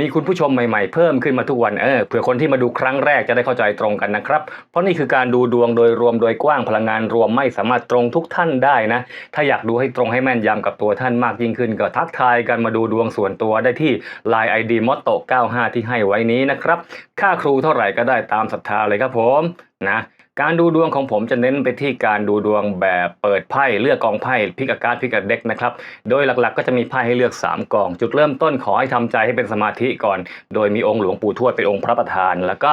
มีคุณผู้ชมใหม่ๆ เพิ่มขึ้นมาทุกวันเออเผื่อคนที่มาดูครั้งแรกจะได้เข้าใจตรงกันนะครับ เพราะนี่คือการดูดวงโดยรวมโดยกว้างพลังงานรวมไม่สามารถตรงทุกท่านได้นะ ถ้าอยากดูให้ตรงให้แม่นยำกับตัวท่านมากยิ่งขึ้น ก็ทักทายกันมาดูดวงส่วนตัวได้ที่ Line ID m o t t o 95 ที่ให้ไว้นี้นะครับ ค่าครูเท่าไหร่ก็ได้ตามศรัทธาเลยครับผมนะ การดูดวงของผมจะเน้นไปที่การดูดวงแบบเปิดไพ่เลือกกองไพ่พิกอาการพิกอาเด็กนะครับ โดยหลักๆ ก็จะมีไพ่ให้เลือก 3กอง จุดเริ่มต้นขอให้ทำใจให้เป็นสมาธิก่อน โดยมีองค์หลวงปู่ทวดเป็นองค์พระประธาน แล้วก็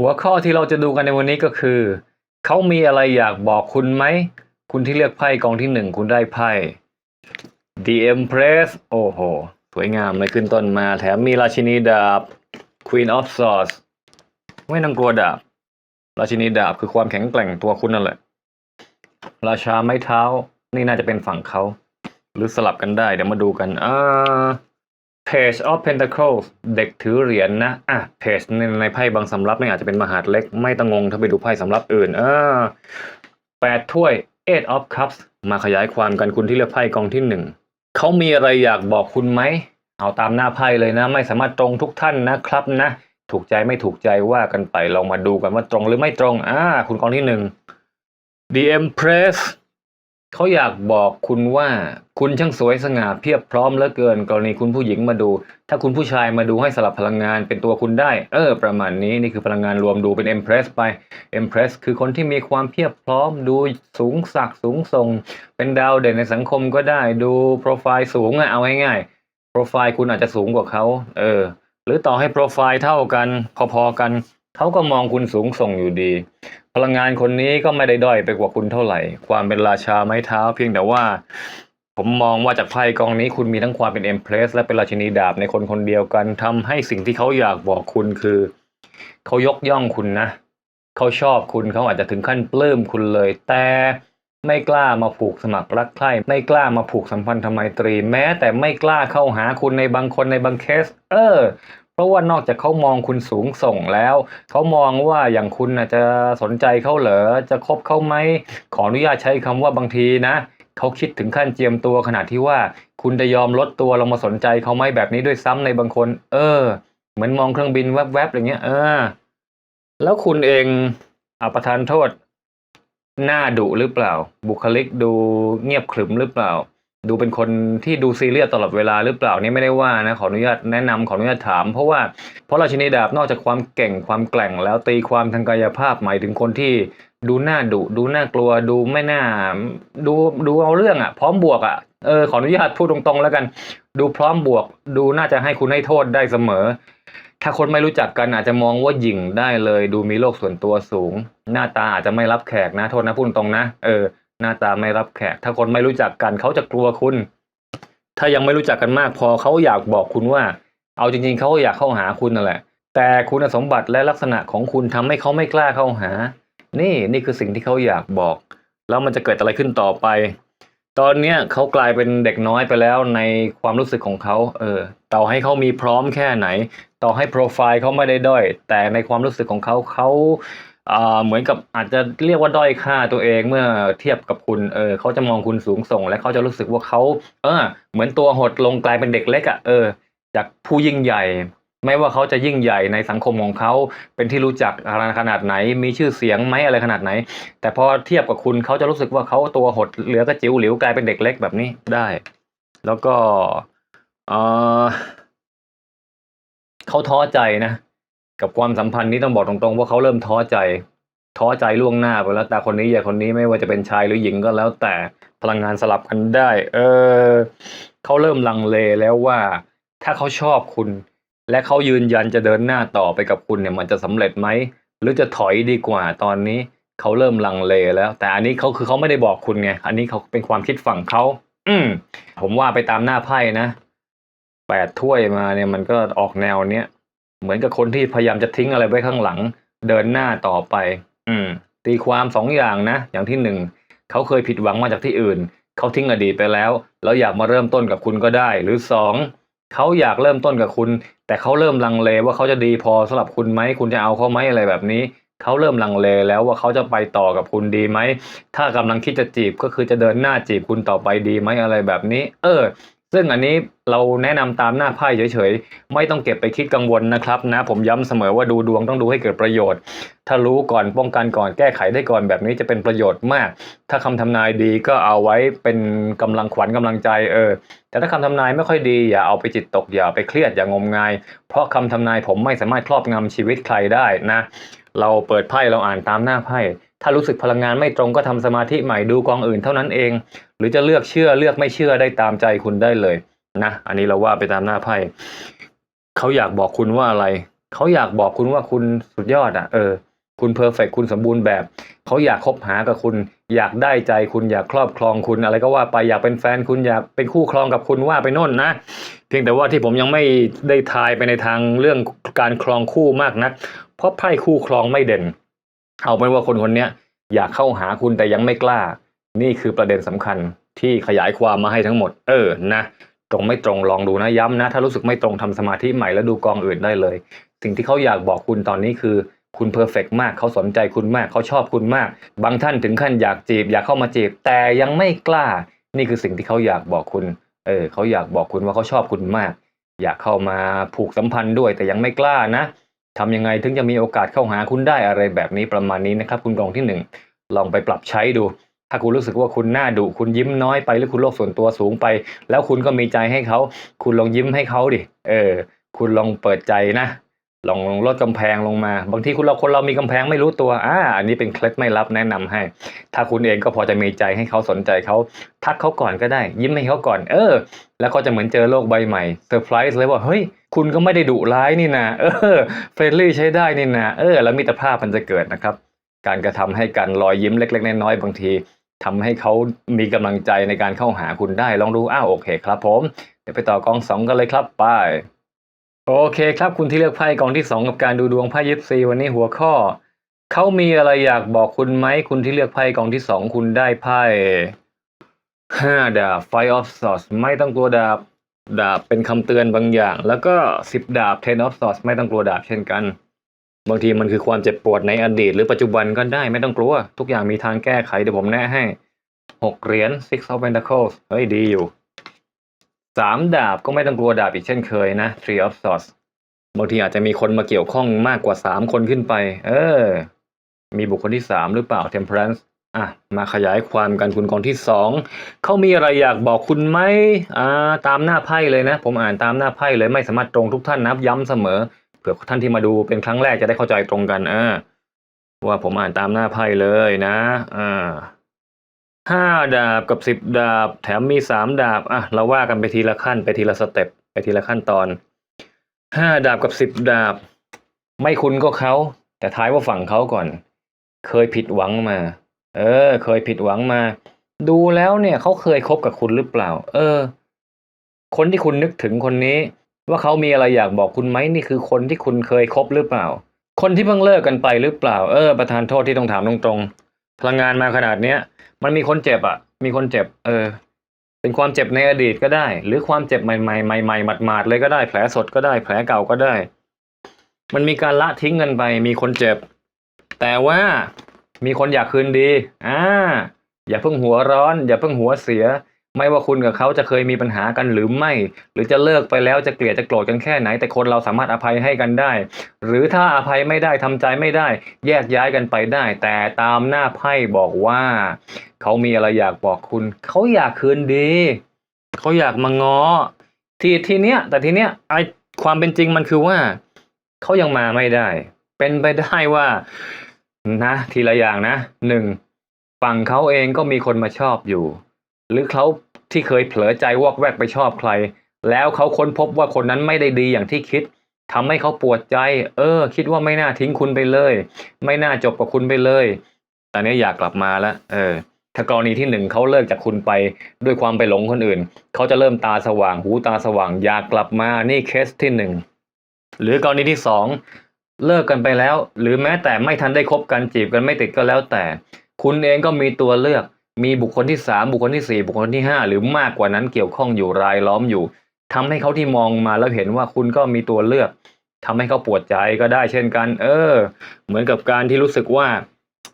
หัวข้อที่เราจะดูกันในวันนี้ก็คือ เขามีอะไรอยากบอกคุณไหม คุณที่เลือกไพ่กองที่หนึ่งคุณได้ไพ่ The Empress โอ้โห สวยงามเลยขึ้นต้นมา แถมมีราชินีดาบ Queen of Swords ไม่ต้องกลัวดาบ ราชินีดาบคือความแข็งแกร่งตัวคุณนั่นแหละ ราชาไม้เท้า นี่น่าจะเป็นฝั่งเขา หรือสลับกันได้ เดี๋ยวมาดูกันอ่า Page of Pentacles เด็กถือเหรียญนะอะ Page ในในไพ่บางสำรับนี่อาจจะเป็นมหาดเล็กไม่ต้องงงถ้าไปดูไพ่สำรับอื่น เอ่าแปดถ้วย Eight of Cups มาขยายความกันคุณที่เลือกไพ่กองที่หนึ่งเขามีอะไรอยากบอกคุณไหม เอาตามหน้าไพ่เลยนะ ไม่สามารถตรงทุกท่านนะครับนะ ถูกใจไม่ถูกใจว่ากันไปลองมาดูกันว่าตรงหรือไม่ตรงอ่าคุณกองที่หนึ่ง The Empress เขาอยากบอกคุณว่าคุณช่างสวยสง่าเพียบพร้อมเหลือเกิน กรณีคุณผู้หญิงมาดู ถ้าคุณผู้ชายมาดูให้สลับพลังงานเป็นตัวคุณได้ เออ ประมาณนี้นี่คือพลังงานรวมดูเป็น Empress ไป Empress คือคนที่มีความเพียบพร้อมดูสูงสักสูงส่ง เป็นดาวเด่นในสังคมก็ได้ดูโปรไฟล์สูงอะเอาง่ายๆโปรไฟล์คุณอาจจะสูงกว่าเขาเออ หรือต่อให้โปรไฟล์เท่ากัน พอๆกันเขาก็มองคุณสูงส่งอยู่ดี ลังงานคนนี้ก็ไม่ได้ด้อยไปกว่าคุณเท่าไหร่ ความเป็นราชาไม้เท้า เพียงแต่ว่า ผมมองว่าจากไพ่กองนี้คุณมีทั้งความเป็นเอ็มเพรสและเป็นราชินีดาบในคนคนเดียวกันทำให้สิ่งที่เขาอยากบอกคุณคือเขายกย่องคุณนะเขาชอบคุณเขาอาจจะถึงขั้นปลื้มคุณเลย แต่ไม่กล้ามาผูกสมัครรักใคร่ไม่กล้ามาผูกสัมพันธไมตรี แม้แต่ไม่กล้าเข้าหาคุณในบางคนในบางเคส เออ เพราะว่านอกจากเขามองคุณสูงส่งแล้ว เขามองว่าอย่างคุณนะจะสนใจเขาเหรอจะคบเขาไหมขออนุญาตใช้คำว่าบางทีนะเขาคิดถึงขั้นเจียมตัวขนาดที่ว่า คุณจะยอมลดตัวลงมาสนใจเขาไหมแบบนี้ด้วยซ้ำในบางคน เออ เหมือนมองเครื่องบินแวบๆอย่างเงี้ย เออ แล้วคุณเองอาประทานโทษหน้าดุหรือเปล่า บุคลิกดูเงียบขรึมหรือเปล่า ดูเป็นคนที่ดูซีเรียสตลอดเวลาหรือเปล่านี่ไม่ได้ว่านะขออนุญาตแนะนำขออนุญาตถาม เพราะว่าเพราะราชินีดาบนอกจากความเก่งความแกร่งแล้วตีความทางกายภาพหมายถึงคนที่ดูหน้าดุดูน่ากลัวดูไม่น่าดูดูเอาเรื่องอะพร้อมบวกอะเออขออนุญาตพูดตรงๆ แล้วกัน ดูพร้อมบวก ดูน่าจะให้คุณให้โทษได้เสมอ ถ้าคนไม่รู้จักกันอาจจะมองว่าหยิ่งได้เลย ดูมีโลกส่วนตัวสูง หน้าตาอาจจะไม่รับแขกนะโทษนะพูดตรงนะเออ หน้าตาไม่รับแขก ถ้าคนไม่รู้จักกันเขาจะกลัวคุณ ถ้ายังไม่รู้จักกันมากพอเขาอยากบอกคุณว่า เอาจริง ๆเขาอยากเข้าหาคุณนั่นแหละ แต่คุณสมบัติและลักษณะของคุณทำให้เขาไม่กล้าเข้าหา นี่นี่คือสิ่งที่เขาอยากบอก แล้วมันจะเกิดอะไรขึ้นต่อไป ตอนเนี้ยเขากลายเป็นเด็กน้อยไปแล้วในความรู้สึกของเขา เออต่อให้เขามีพร้อมแค่ไหน ต่อให้โปรไฟล์เขาไม่ได้ด้อย แต่ในความรู้สึกของเขาเขา เหมือนกับอาจจะเรียกว่าด้อยค่าตัวเองเมื่อเทียบกับคุณเออเขาจะมองคุณสูงส่ง และเขาจะรู้สึกว่าเขาเออ เหมือนตัวหดลงกลายเป็นเด็กเล็กอะ่ะเออ จากผู้ยิ่งใหญ่ ไม่ว่าเขาจะยิ่งใหญ่ในสังคมของเขาเป็นที่รู้จักอะไรขนาดไหน มีชื่อเสียงไหมอะไรขนาดไหน แต่พอเทียบกับคุณเขาจะรู้สึกว่าเขาตัวหดเหลือกระจิ๋วหลิวกลายเป็นเด็กเล็กแบบนี้ได้ แล้วก็เออเขาท้อใจนะ กับความสัมพันธ์นี้ต้องบอกตรงๆว่าเขาเริ่มท้อใจ ท้อใจล่วงหน้าไปแล้ว แต่คนนี้อย่าคนนี้ไม่ว่าจะเป็นชายหรือหญิงก็แล้วแต่พลังงานสลับกันได้ เออเขาเริ่มลังเลแล้วว่า ถ้าเขาชอบคุณ และเขายืนยันจะเดินหน้าต่อไปกับคุณเนี่ยมันจะสำเร็จไหมหรือจะถอยดีกว่าตอนนี้เขาเริ่มลังเลแล้ว แต่อันนี้เขาคือเขาไม่ได้บอกคุณไงอันนี้เขาเป็นความคิดฝั่งเขาอืมผมว่าไปตามหน้าไพ่นะแปดถ้วยมาเนี่ยมันก็ออกแนวเนี้ย เหมือนกับคนที่พยายามจะทิ้งอะไรไว้ข้างหลัง เดินหน้าต่อไป อืม ตีความสองอย่างนะ อย่างที่หนึ่งเขาเคยผิดหวังมาจากที่อื่น เขาทิ้งอดีตไปแล้ว แล้วอยากมาเริ่มต้นกับคุณก็ได้ หรือสองเขาอยากเริ่มต้นกับคุณ แต่เขาเริ่มลังเลว่าเขาจะดีพอสำหรับคุณไหมคุณจะเอาเขาไหมอะไรแบบนี้เขาเริ่มลังเลแล้วว่าเขาจะไปต่อกับคุณดีไหม ถ้ากำลังคิดจะจีบก็คือจะเดินหน้าจีบคุณต่อไปดีไหมอะไรแบบนี้ เออ ซึ่งอันนี้เราแนะนำตามหน้าไพ่เฉยๆ ไม่ต้องเก็บไปคิดกังวลนะครับนะผมย้ำเสมอว่าดูดวงต้องดูให้เกิดประโยชน์ ถ้ารู้ก่อนป้องกันก่อนแก้ไขได้ก่อนแบบนี้จะเป็นประโยชน์มาก ถ้าคำทำนายดีก็เอาไว้เป็นกำลังขวัญกำลังใจเออแต่ถ้าคำทำนายไม่ค่อยดีอย่าเอาไปจิตตกอย่าไปเครียดอย่างมงาย เพราะคำทำนายผมไม่สามารถครอบงำชีวิตใครได้นะ เราเปิดไพ่เราอ่านตามหน้าไพ่ถ้ารู้สึกพลังงานไม่ตรงก็ทำสมาธิใหม่ดูกองอื่นเท่านั้นเอง หรือจะเลือกเชื่อเลือกไม่เชื่อได้ตามใจคุณได้เลยนะอันนี้เราว่าไปตามหน้าไพ่เขาอยากบอกคุณว่าอะไรเขาอยากบอกคุณว่าคุณสุดยอดอะ เออ คุณเพอร์เฟกคุณสมบูรณ์แบบ เขาอยากคบหากับคุณ อยากได้ใจคุณอยากครอบครองคุณอะไรก็ว่าไปอยากเป็นแฟนคุณอยากเป็นคู่ครองกับคุณว่าไปโน่นนะ เพียงแต่ว่าที่ผมยังไม่ได้ทายไปในทางเรื่องการครองคู่มากนัก เพราะไพ่คู่ครองไม่เด่น เอาเป็นว่าคนคนนี้อยากเข้าหาคุณแต่ยังไม่กล้า นี่คือประเด็นสำคัญที่ขยายความมาให้ทั้งหมด เออนะตรงไม่ตรงลองดูนะย้ำนะ ถ้ารู้สึกไม่ตรงทำสมาธิใหม่แล้วดูกองอื่นได้เลย สิ่งที่เขาอยากบอกคุณตอนนี้คือ คุณเพอร์เฟกมากเขาสนใจคุณมากเขาชอบคุณมาก บางท่านถึงขั้นอยากจีบ อยากเข้ามาจีบ แต่ยังไม่กล้า นี่คือสิ่งที่เขาอยากบอกคุณ เออเขาอยากบอกคุณว่าเขาชอบคุณมาก อยากเข้ามาผูกสัมพันธ์ด้วยแต่ยังไม่กล้านะทำยังไงถึงจะมีโอกาสเข้าหาคุณได้อะไรแบบนี้ประมาณนี้นะครับคุณกองที่หนึ่งลองไปปรับใช้ดู ถ้าคุณรู้สึกว่าคุณหน้าดุคุณยิ้มน้อยไปหรือคุณโลกส่วนตัวสูงไป แล้วคุณก็มีใจให้เขา คุณลองยิ้มให้เขาดิเออ คุณลองเปิดใจนะ ลองลดกำแพงลงมา บางทีคุณเราคนเรามีกำแพงไม่รู้ตัวอ่าอันนี้เป็นเคล็ดไม่ลับแนะนำให้ ถ้าคุณเองก็พอจะมีใจให้เขาสนใจเขาทักเขาก่อนก็ได้ ยิ้มให้เขาก่อน เออ แล้วเขาจะเหมือนเจอโลกใบใหม่เซอร์ไพรส์เลยว่าเฮ้ยคุณก็ไม่ได้ดุร้ายนี่นะเออเฟรนลี่ใช้ได้นี่นะเออ แล้วมิตรภาพมันจะเกิดนะครับ การกระทำให้กันรอยยิ้มเล็ก ๆ น้อยๆบางทีทำให้เขามีกำลังใจในการเข้าหาคุณได้ลองดูอ้าวโอเคครับ ผมเดี๋ยวไปต่อกองสองกันเลยครับไป โอเคครับคุณที่เลือกไพ่กองที่สองกับการดูดวงไพ่ยิปซีวันนี้หัวข้อ เขามีอะไรอยากบอกคุณไหมคุณที่เลือกไพ่กองที่สองคุณได้ไพ่ห้าดาบ Five of Swords ไม่ต้องกลัวดาบดาบเป็นคำเตือนบางอย่าง แล้วก็สิบดาบ Ten of Swords ไม่ต้องกลัวดาบเช่นกัน บางทีมันคือความเจ็บปวดในอดีต หรือปัจจุบันก็ได้ไม่ต้องกลัว ทุกอย่างมีทางแก้ไขเดี๋ยวผมแนะให้หกเหรียญ Six of Pentacles เฮ้ยดีอยู่ สามดาบก็ไม่ต้องกลัวดาบอีกเช่นเคยนะ Tree of Swords บางทีอาจจะมีคนมาเกี่ยวข้องมากกว่าสามคนขึ้นไป เออ มีบุคคลที่สามหรือเปล่า Temperance อะ มาขยายความกันคุณกองที่สองเขามีอะไรอยากบอกคุณไหมอ่าตามหน้าไพ่เลยนะ ผมอ่านตามหน้าไพ่เลยไม่สามารถตรงทุกท่านนะย้ำเสมอเผื่อท่านที่มาดูเป็นครั้งแรกจะได้เข้าใจตรงกันอ่าว่าผมอ่านตามหน้าไพ่เลยนะอ่า ห้าดาบกับสิบดาบ แถมมีสามดาบ อะ เราว่ากันไปทีละขั้นไปทีละสเต็ปไปทีละขั้นตอนห้าดาบกับสิบดาบ ไม่คุณก็เขา แต่ท้ายว่าฝั่งเขาก่อน เคยผิดหวังมา เออ เคยผิดหวังมา ดูแล้วเนี่ยเขาเคยคบกับคุณหรือเปล่า เออ คนที่คุณนึกถึงคนนี้ ว่าเขามีอะไรอยากบอกคุณไหมนี่คือคนที่คุณเคยคบหรือเปล่า คนที่เพิ่งเลิกกันไปหรือเปล่า เออ ประธานโทษที่ต้องถามตรงๆพลังงานมาขนาดเนี้ย มันมีคนเจ็บอะ มีคนเจ็บ เออ เป็นความเจ็บในอดีตก็ได้ หรือความเจ็บใหม่ๆใหม่ๆหมาดๆเลยก็ได้แผลสดก็ได้แผลเก่าก็ได้ มันมีการละทิ้งกันไป มีคนเจ็บ แต่ว่ามีคนอยากคืนดี อ่า อย่าเพิ่งหัวร้อน อย่าเพิ่งหัวเสีย ไม่ว่าคุณกับเขาจะเคยมีปัญหากันหรือไม่ หรือจะเลิกไปแล้วจะเกลียดจะโกรธกันแค่ไหน แต่คนเราสามารถอภัยให้กันได้ หรือถ้าอภัยไม่ได้ทำใจไม่ได้ แยกย้ายกันไปได้ แต่ตามหน้าไพ่บอกว่า เขามีอะไรอยากบอกคุณ เขาอยากคืนดีเขาอยากมาง้อทีทีเนี้ย แต่ทีเนี้ยไอความเป็นจริงมันคือว่าเขายังมาไม่ได้ เป็นไปได้ว่า นะ ทีละอย่างนะหนึ่งฝั่งเขาเองก็มีคนมาชอบอยู่ หรือเขาที่เคยเผลอใจวอกแวกไปชอบใคร แล้วเขาค้นพบว่าคนนั้นไม่ได้ดีอย่างที่คิดทำให้เขาปวดใจ เออ คิดว่าไม่น่าทิ้งคุณไปเลย ไม่น่าจบกับคุณไปเลยตอนนี้อยากกลับมาแล้วเออถ้ากรณีที่หนึ่งเขาเลิกจากคุณไปด้วยความไปหลงคนอื่น เขาจะเริ่มตาสว่างหูตาสว่างอยากกลับมานี่เคสที่หนึ่งหรือกรณีที่สองเลิกกันไปแล้ว หรือแม้แต่ไม่ทันได้คบกันจีบกันไม่ติดก็แล้วแต่ คุณเองก็มีตัวเลือก มีบุคคลที่สามบุคคลที่สี่บุคคลที่ห้าหรือมากกว่านั้นเกี่ยวข้องอยู่รายล้อมอยู่ทำให้เขาที่มองมาแล้วเห็นว่าคุณก็มีตัวเลือกทำให้เขาปวดใจก็ได้เช่นกัน เออ เหมือนกับการที่รู้สึกว่า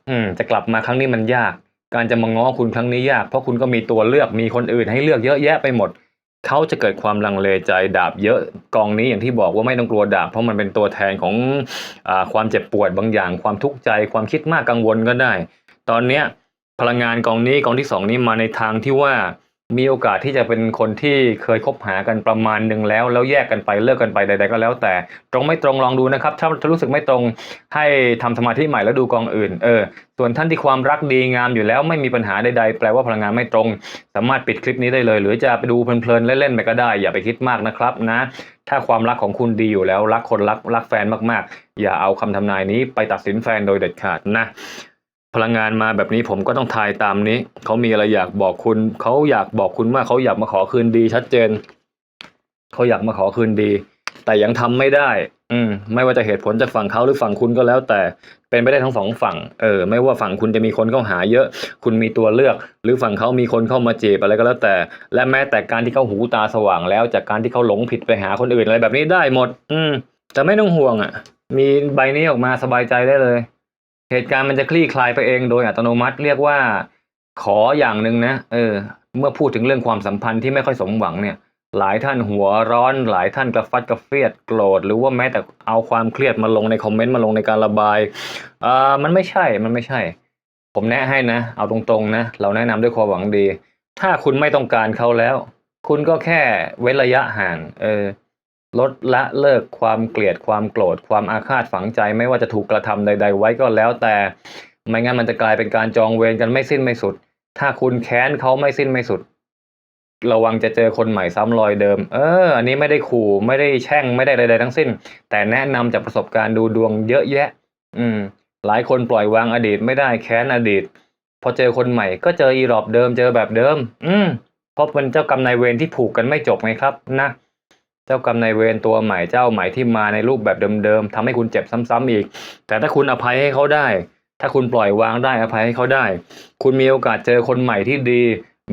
อืม จะกลับมาครั้งนี้มันยาก การจะมาง้อคุณครั้งนี้ยาก เพราะคุณก็มีตัวเลือกมีคนอื่นให้เลือกเยอะแยะไปหมดเขาจะเกิดความลังเลใจดาบเยอะกองนี้อย่างที่บอกว่าไม่ต้องกลัวดาบ เพราะมันเป็นตัวแทนของอความเจ็บปวดบางอย่าง ความทุกข์ใจความคิดมากกังวลก็ได้ ตอนเนี้ย พลังงานกองนี้กองที่สองนี้มาในทางที่ว่ามีโอกาสที่จะเป็นคนที่เคยคบหากันประมาณหนึ่งแล้ว แล้วแยกกันไปเลิกกันไปใด ๆ ก็แล้ว แต่ ตรงไม่ตรงลองดูนะครับ ถ้ารู้สึกไม่ตรงให้ทำสมาธิใหม่แล้วดูกองอื่นเออส่วนท่านที่ความรักดีงามอยู่แล้วไม่มีปัญหาใดๆแปลว่าพลังงานไม่ตรง สามารถปิดคลิปนี้ได้เลย หรือจะไปดูเพลินๆเล่นๆไปก็ได้ อย่าไปคิดมากนะครับนะ ถ้าความรักของคุณดีอยู่แล้วรักคนรักรักแฟนมากๆ อย่าเอาคำทำนายนี้ไปตัดสินแฟนโดยเด็ดขาดนะ พลังงานมาแบบนี้ผมก็ต้องทายตามนี้ เขามีอะไรอยากบอกคุณ เขาอยากบอกคุณว่าเขาอยากมาขอคืนดีชัดเจน เขาอยากมาขอคืนดี แต่ยังทำไม่ได้ อืม ไม่ว่าจะเหตุผลจากฝั่งเขาหรือฝั่งคุณก็แล้ว แต่เป็นไปได้ทั้งสองฝั่ง เออ ไม่ว่าฝั่งคุณจะมีคนเข้าหาเยอะ คุณมีตัวเลือก หรือฝั่งเขามีคนเข้ามาจีบอะไรก็แล้วแต่ และแม้แต่การที่เขาหูตาสว่างแล้ว จากการที่เขาหลงผิดไปหาคนอื่นอะไรแบบนี้ได้หมด อืม แต่ไม่ต้องห่วงอะ มีใบนี้ออกมาสบายใจได้เลย เหตุการณ์มันจะคลี่คลายไปเองโดยอัตโนมัติเรียกว่าขออย่างหนึ่งนะ เออ เมื่อพูดถึงเรื่องความสัมพันธ์ที่ไม่ค่อยสมหวังเนี่ย หลายท่านหัวร้อน หลายท่านกระฟัดกระเฟียดโกรธ หรือว่าแม้แต่เอาความเครียดมาลงในคอมเมนต์มาลงในการระบายอ่ามันไม่ใช่มันไม่ใช่ ผมแนะให้นะ เอาตรงๆนะ เราแนะนำด้วยความหวังดี ถ้าคุณไม่ต้องการเขาแล้ว คุณก็แค่เว้นระยะห่าง เออ ลดละเลิกความเกลียดความโกรธความอาฆาตฝังใจ ไม่ว่าจะถูกกระทำใด ๆ ไว้ก็แล้วแต่ ไม่งั้นมันจะกลายเป็นการจองเวรกันไม่สิ้นไม่สุด ถ้าคุณแค้นเขาไม่สิ้นไม่สุด ระวังจะเจอคนใหม่ซ้ำรอยเดิม เออ อันนี้ไม่ได้ขู่ไม่ได้แช่งไม่ได้ใดๆทั้งสิ้น แต่แนะนำจากประสบการณ์ดูดวงเยอะแยะ อืม หลายคนปล่อยวางอดีตไม่ได้แค้นอดีต พอเจอคนใหม่ก็เจออีรอบเดิมเจอแบบเดิม อืมเพราะเป็นเจ้ากรรมนายเวรที่ผูกกันไม่จบไงครับ นะ เจ้ากรรมนายเวรตัวใหม่เจ้าใหม่ที่มาในรูปแบบเดิมๆทำให้คุณเจ็บซ้ำๆอีก แต่ถ้าคุณอภัยให้เขาได้ ถ้าคุณปล่อยวางได้อภัยให้เขาได้ คุณมีโอกาสเจอคนใหม่ที่ดี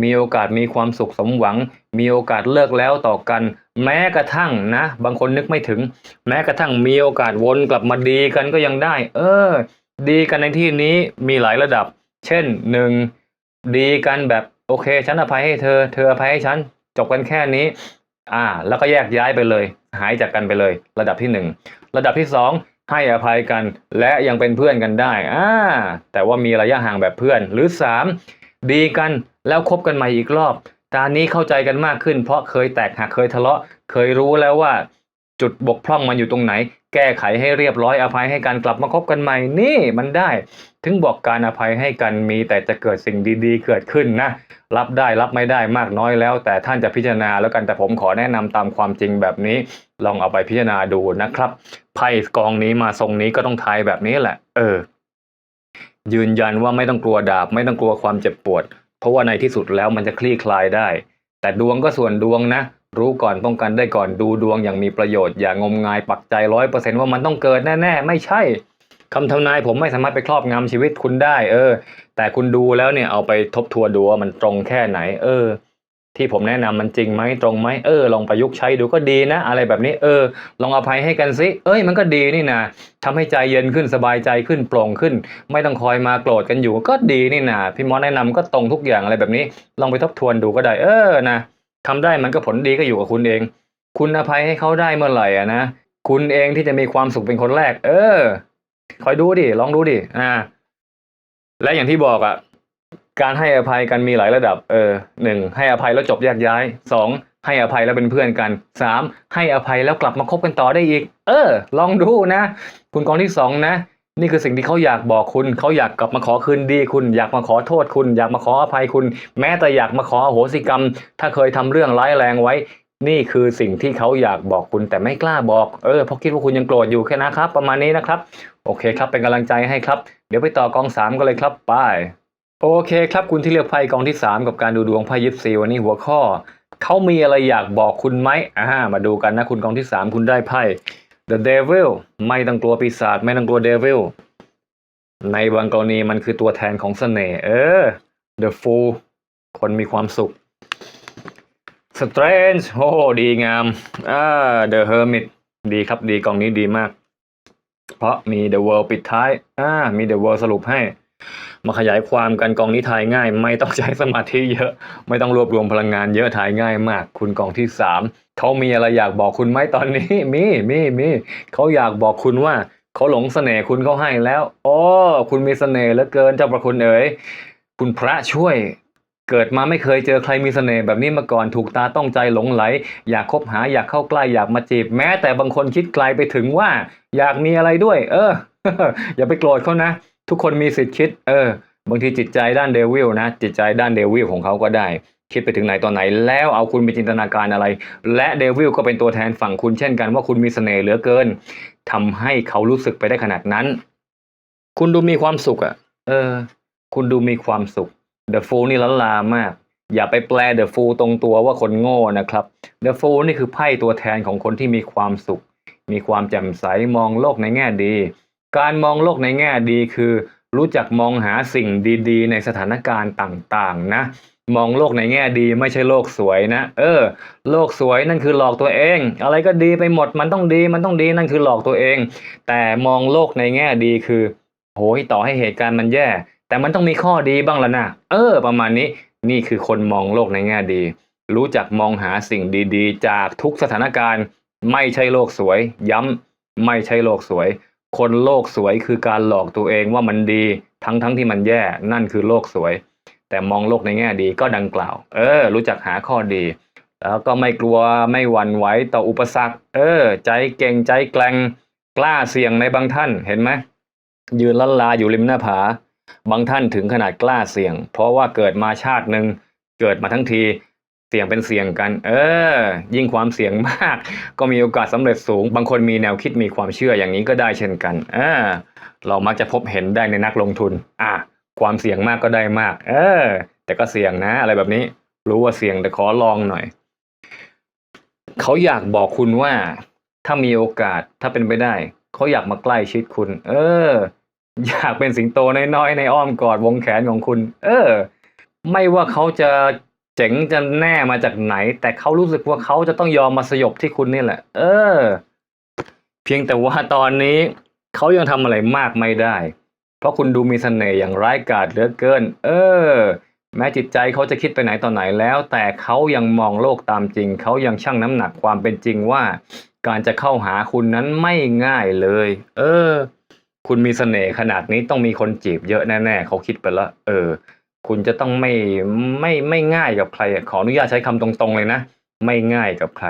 มีโอกาสมีความสุขสมหวัง มีโอกาสเลิกแล้วต่อกัน แม้กระทั่งนะ บางคนนึกไม่ถึง แม้กระทั่งมีโอกาสวนกลับมาดีกันก็ยังได้ เออ ดีกันในที่นี้มีหลายระดับ เช่นหนึ่งดีกันแบบโอเค ฉันอภัยให้เธอ เธออภัยให้ฉันจบกันแค่นี้ อ่า แล้วก็แยกย้ายไปเลย หายจากกันไปเลย ระดับที่หนึ่งระดับที่สองให้อภัยกัน และยังเป็นเพื่อนกันได้อ่าแต่ว่ามีระยะห่างแบบเพื่อน หรือสามดีกันแล้วคบกันใหม่อีกรอบตอนนี้เข้าใจกันมากขึ้น เพราะเคยแตกหักเคยทะเลาะ เคยรู้แล้วว่า จุดบกพร่องมันอยู่ตรงไหน แก้ไขให้เรียบร้อยอภัยให้กันกลับมาคบกันใหม่นี่มันได้ ถึงบอกการอภัยให้กันมีแต่จะเกิดสิ่งดีๆ เกิดขึ้นนะ รับได้รับไม่ได้มากน้อยแล้ว แต่ท่านจะพิจารณาแล้วกันแต่ผมขอแนะนำตามความจริงแบบนี้ ลองเอาไปพิจารณาดูนะครับไพ่กองนี้มาทรงนี้ก็ต้องทายแบบนี้แหละ เออ ยืนยันว่าไม่ต้องกลัวดาบ ไม่ต้องกลัวความเจ็บปวด เพราะว่าในที่สุดแล้วมันจะคลี่คลายได้ แต่ดวงก็ส่วนดวงนะ รู้ก่อนป้องกันได้ก่อนดูดวงอย่างมีประโยชน์อย่างงมงายปักใจร้อยเปอร์เซนว่ามันต้องเกิดแน่ๆ ไม่ใช่คำทำนายผมไม่สามารถไปครอบงำชีวิตคุณได้ เออ แต่คุณดูแล้วเนี่ยเอาไปทบทวนดูว่ามันตรงแค่ไหน เออ ที่ผมแนะนำมันจริงไหมตรงไหมเออลองประยุกต์ใช้ดูก็ดีนะ อะไรแบบนี้ เออ ลองอภัยให้กันสิเอ้ยมันก็ดีนี่นะทำให้ใจเย็นขึ้นสบายใจขึ้นโปร่งขึ้น ไม่ต้องคอยมาโกรธกันอยู่ ก็ดีนี่นะพี่มอสแนะนำก็ตรงทุกอย่างอะไรแบบนี้ ลองไปทบทวนดูก็ได้ เออนะ ทำได้มันก็ผลดีก็อยู่กับคุณเอง คุณอภัยให้เขาได้เมื่อไหร่อะนะคุณเองที่จะมีความสุขเป็นคนแรก เออ คอยดูดิลองดูดิอ่า และอย่างที่บอกอะการให้อภัยกันมีหลายระดับ เออหนึ่งให้อภัยแล้วจบแยกย้ายสองให้อภัยแล้วเป็นเพื่อนกันสามให้อภัยแล้วกลับมาคบกันต่อได้อีก เออ ลองดูนะ คุณกองที่สองนะ นี่คือสิ่งที่เขาอยากบอกคุณ เขาอยากกลับมาขอคืนดีคุณ อยากมาขอโทษคุณ อยากมาขออภัยคุณ แม้แต่อยากมาขออโหสิกรรม ถ้าเคยทำเรื่องร้ายแรงไว้ นี่คือสิ่งที่เขาอยากบอกคุณแต่ไม่กล้าบอก เออ เพราะคิดว่าคุณยังโกรธอยู่แค่นะครับ ประมาณนี้นะครับ โอเคครับ เป็นกำลังใจให้ครับ เดี๋ยวไปต่อกองสามกันเลยครับไปโอเคครับ คุณที่เลือกไพ่กองที่สามกับการดูดวงไพ่ยิปซีวันนี้หัวข้อ เขามีอะไรอยากบอกคุณไหมอ่ามาดูกันนะ คุณกองที่สามคุณได้ไพ่ The Devil ไม่ต้องกลัวปีศาจไม่ต้องกลัว Devil ในบางกรณีมันคือตัวแทนของเสน่ห์เออ The Fool คนมีความสุข Strange โอ้ดีงามอ่า The Hermit ดีครับดีกองนี้ดีมาก เพราะมี The World ปิดท้ายอ่ามี The World สรุปให้ มาขยายความกันกองนี้ทายง่าย ไม่ต้องใช้สมาธิเยอะ ไม่ต้องรวบรวมพลังงานเยอะทายง่ายมาก คุณกองที่สามเขามีอะไรอยากบอกคุณไหมตอนนี้ มีมีมีเขาอยากบอกคุณว่าเขาหลงเสน่ห์คุณเขาให้แล้วโอ้คุณมีเสน่ห์เหลือเกินเจ้าประคุณเอ๋ยคุณพระช่วยเกิดมาไม่เคยเจอใครมีเสน่ห์แบบนี้มาก่อนถูกตาต้องใจหลงไหล อยากคบหาอยากเข้าใกล้อยากมาจีบ แม้แต่บางคนคิดไกลไปถึงว่า อยากมีอะไรด้วย เออ อย่าไปโกรธเขานะ ทุกคนมีสิทธิ์คิด เออ บางทีจิตใจด้านเดวิลนะ จิตใจด้านเดวิลของเขาก็ได้ คิดไปถึงไหนตอนไหน แล้วเอาคุณไปจินตนาการอะไร และเดวิลก็เป็นตัวแทนฝั่งคุณเช่นกันว่าคุณมีเสน่ห์เหลือเกินทำให้เขารู้สึกไปได้ขนาดนั้น คุณดูมีความสุขอะ่ะ เออ คุณดูมีความสุข The Fool นี่ล้นลามาก อย่าไปแปล The Fool ตรงตัวว่าคนโง่นะครับ The Fool นี่คือไพ่ตัวแทนของคนที่มีความสุข มีความแจ่มใสมองโลกในแง่ดี การมองโลกในแง่ดีคือ รู้จักมองหาสิ่งดีๆ ในสถานการณ์ต่างๆ นะ มองโลกในแง่ดีไม่ใช่โลกสวยนะ เออ โลกสวยนั่นคือหลอกตัวเอง อะไรก็ดีไปหมดมันต้องดีมันต้องดีนั่นคือหลอกตัวเอง แต่มองโลกในแง่ดีคือโหยต่อให้เหตุการณ์มันแย่ แต่มันต้องมีข้อดีบ้างละนะเออ ประมาณนี้นี่คือคนมองโลกในแง่ดี รู้จักมองหาสิ่งดีๆ จากทุกสถานการณ์ ไม่ใช่โลกสวย ย้ำไม่ใช่โลกสวย คนโลกสวยคือการหลอกตัวเองว่ามันดีทั้งๆทที่มันแย่นั่นคือโลกสวย แต่มองโลกในแง่ดีก็ดังกล่าว เออ รู้จักหาข้อดี แล้วก็ไม่กลัวไม่หวั่นไหวต่ออุปสรรค เออ ใจเก่งใจแกร่งกล้าเสี่ยงในบางท่านเห็นไหมยืนลันลาอยู่ริมหน้าผา บางท่านถึงขนาดกล้าเสี่ยง เพราะว่าเกิดมาชาติหนึ่งเกิดมาทั้งที เสี่ยงเป็นเสี่ยงกัน เออ ยิ่งความเสี่ยงมาก ก็มีโอกาสสำเร็จสูง บางคนมีแนวคิดมีความเชื่ออย่างนี้ก็ได้เช่นกันเอ่าเรามักจะพบเห็นได้ในนักลงทุน อะความเสี่ยงมากก็ได้มาก เออ แต่ก็เสี่ยงนะ อะไรแบบนี้ รู้ว่าเสี่ยงแต่ขอลองหน่อย เขาอยากบอกคุณว่า ถ้ามีโอกาสถ้าเป็นไปได้ เขาอยากมาใกล้ชิดคุณ เออ อยากเป็นสิงโตน้อยๆในอ้อมกอดวงแขนของคุณ เออ ไม่ว่าเขาจะ เจ๋งจะแน่มาจากไหน แต่เขารู้สึกว่าเขาจะต้องยอมมาสยบที่คุณนี่แหละ เออ เพียงแต่ว่าตอนนี้เขายังทำอะไรมากไม่ได้ เพราะคุณดูมีเสน่ห์อย่างร้ายกาจเหลือเกิน เออ แม้จิตใจเขาจะคิดไปไหนต่อไหนแล้ว แต่เขายังมองโลกตามจริง เขายังชั่งน้ำหนักความเป็นจริงว่า การจะเข้าหาคุณนั้นไม่ง่ายเลย เออ คุณมีเสน่ห์ขนาดนี้ต้องมีคนจีบเยอะแน่ๆเขาคิดไปแล้วเออ คุณจะต้องไม่ไม่ไม่ง่ายกับใคร ขออนุญาตใช้คำตรงๆเลยนะ ไม่ง่ายกับใคร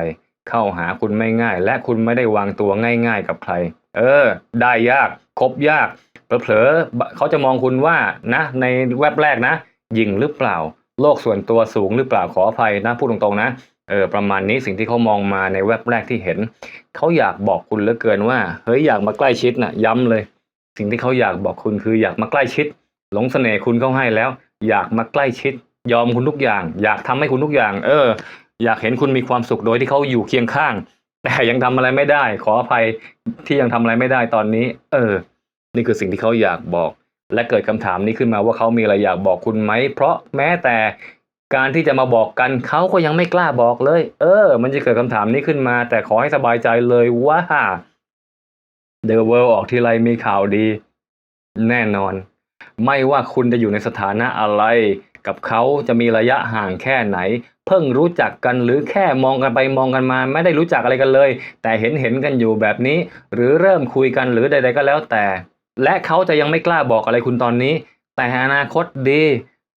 เข้าหาคุณไม่ง่าย และคุณไม่ได้วางตัวง่าย ๆ กับใคร เออ ได้ยากคบยากเผลอๆเขาจะมองคุณว่านะในแว็บแรกนะยิงหรือเปล่า โลกส่วนตัวสูงหรือเปล่าขออภัยนะพูดตรงๆนะเออประมาณนี้สิ่งที่เขามองมาในแว็บแรกที่เห็น เขาอยากบอกคุณเหลือเกินว่าเฮ้ยอยากมาใกล้ชิดนะ่ะย้ำเลย สิ่งที่เขาอยากบอกคุณคืออยากมาใกล้ชิด หลงเสน่ห์คุณเขาให้แล้ว อยากมาใกล้ชิด ยอมคุณทุกอย่าง อยากทำให้คุณทุกอย่าง เออ อยากเห็นคุณมีความสุขโดยที่เขาอยู่เคียงข้าง แต่ยังทำอะไรไม่ได้ ขออภัยที่ยังทำอะไรไม่ได้ตอนนี้ เออ นี่คือสิ่งที่เขาอยากบอก และเกิดคำถามนี้ขึ้นมาว่าเขามีอะไรอยากบอกคุณไหม เพราะแม้แต่การที่จะมาบอกกันเขาก็ยังไม่กล้าบอกเลย เออ มันจะเกิดคำถามนี้ขึ้นมา แต่ขอให้สบายใจเลยว่า The World ออกทีไรมีข่าวดี แน่นอน ไม่ว่าคุณจะอยู่ในสถานะอะไร กับเขาจะมีระยะห่างแค่ไหน เพิ่งรู้จักกันหรือแค่มองกันไปมองกันมา ไม่ได้รู้จักอะไรกันเลย แต่เห็นเห็นกันอยู่แบบนี้ หรือเริ่มคุยกันหรือใด ๆ ก็แล้วแต่ และเขาจะยังไม่กล้าบอกอะไรคุณตอนนี้ แต่อนาคตดี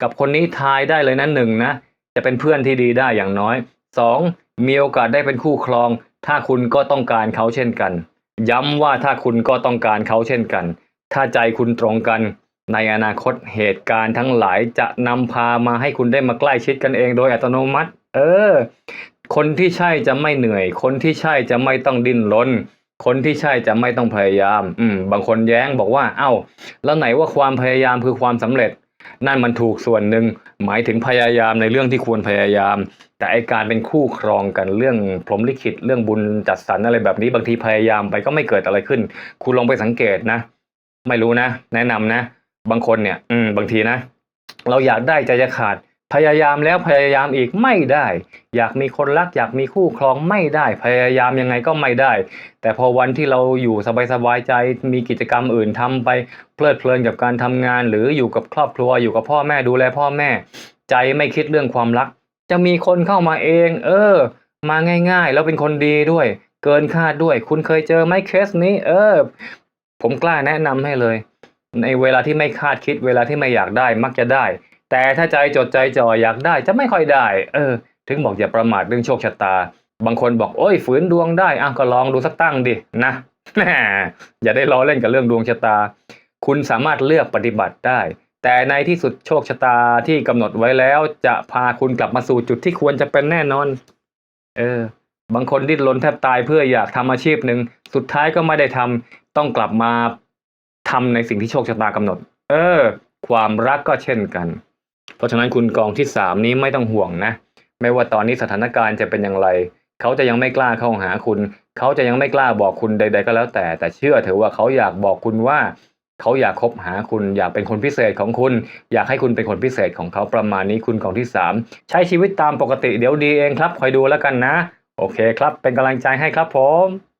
กับคนนี้ทายได้เลยนะหนึ่งนะจะเป็นเพื่อนที่ดีได้อย่างน้อยสองมีโอกาสได้เป็นคู่ครอง ถ้าคุณก็ต้องการเขาเช่นกัน ย้ำว่าถ้าคุณก็ต้องการเขาเช่นกัน ถ้าใจคุณตรงกัน ในอนาคตเหตุการณ์ทั้งหลายจะนำพามาให้คุณได้มาใกล้ชิดกันเองโดยอัตโนมัติ เออ คนที่ใช่จะไม่เหนื่อย คนที่ใช่จะไม่ต้องดิ้นรน คนที่ใช่จะไม่ต้องพยายาม อืม บางคนแย้งบอกว่า เอ้า แล้วไหนว่าความพยายามคือความสำเร็จ นั่นมันถูกส่วนหนึ่ง หมายถึงพยายามในเรื่องที่ควรพยายาม แต่ไอการเป็นคู่ครองกันเรื่องพรหมลิขิตเรื่องบุญจัดสรรอะไรแบบนี้บางทีพยายามไปก็ไม่เกิดอะไรขึ้น คุณลองไปสังเกตนะ ไม่รู้นะ แนะนำนะ บางคนเนี่ย อืม บางทีนะ เราอยากได้ใจจะขาด พยายามแล้วพยายามอีกไม่ได้ อยากมีคนรัก อยากมีคู่ครองไม่ได้ พยายามยังไงก็ไม่ได้ แต่พอวันที่เราอยู่สบายๆใจ มีกิจกรรมอื่นทำไป เพลิดเพลินกับการทำงาน หรืออยู่กับครอบครัว อยู่กับพ่อแม่ดูแลพ่อแม่ ใจไม่คิดเรื่องความรัก จะมีคนเข้ามาเอง เออ มาง่าย ๆ แล้วเป็นคนดีด้วย เกินคาดด้วย คุณเคยเจอไหมเคสนี้ เออ ผมกล้าแนะนำให้เลย ในเวลาที่ไม่คาดคิดเวลาที่ไม่อยากได้มักจะได้ แต่ถ้าใจจดใจจ่ออยากได้จะไม่ค่อยได้ เออ ถึงบอกอย่าประมาทเรื่องโชคชะตา บางคนบอกโอ้ยฝืนดวงได้อะก็ลองดูสักตั้งดินะแหมอย่าได้ล้อเล่นกับเรื่องดวงชะตา คุณสามารถเลือกปฏิบัติได้ แต่ในที่สุดโชคชะตาที่กำหนดไว้แล้ว จะพาคุณกลับมาสู่จุดที่ควรจะเป็นแน่นอน เออ บางคนดิ้นรนแทบตายเพื่ออยากทำอาชีพหนึ่งสุดท้ายก็ไม่ได้ทำต้องกลับมา ทำในสิ่งที่โชคชะตากำหนด เออ ความรักก็เช่นกัน เพราะฉะนั้นคุณกองที่สามนี้ไม่ต้องห่วงนะ ไม่ว่าตอนนี้สถานการณ์จะเป็นอย่างไร เขาจะยังไม่กล้าเข้าหาคุณ เขาจะยังไม่กล้าบอกคุณใด ๆ ก็แล้วแต่ แต่เชื่อเถอะว่าเขาอยากบอกคุณว่า เขาอยากคบหาคุณ อยากเป็นคนพิเศษของคุณ อยากให้คุณเป็นคนพิเศษของเขาประมาณนี้คุณกองที่สามใช้ชีวิตตามปกติเดี๋ยวดีเองครับคอยดูแล้วกันนะ โอเคครับ เป็นกำลังใจให้ครับผม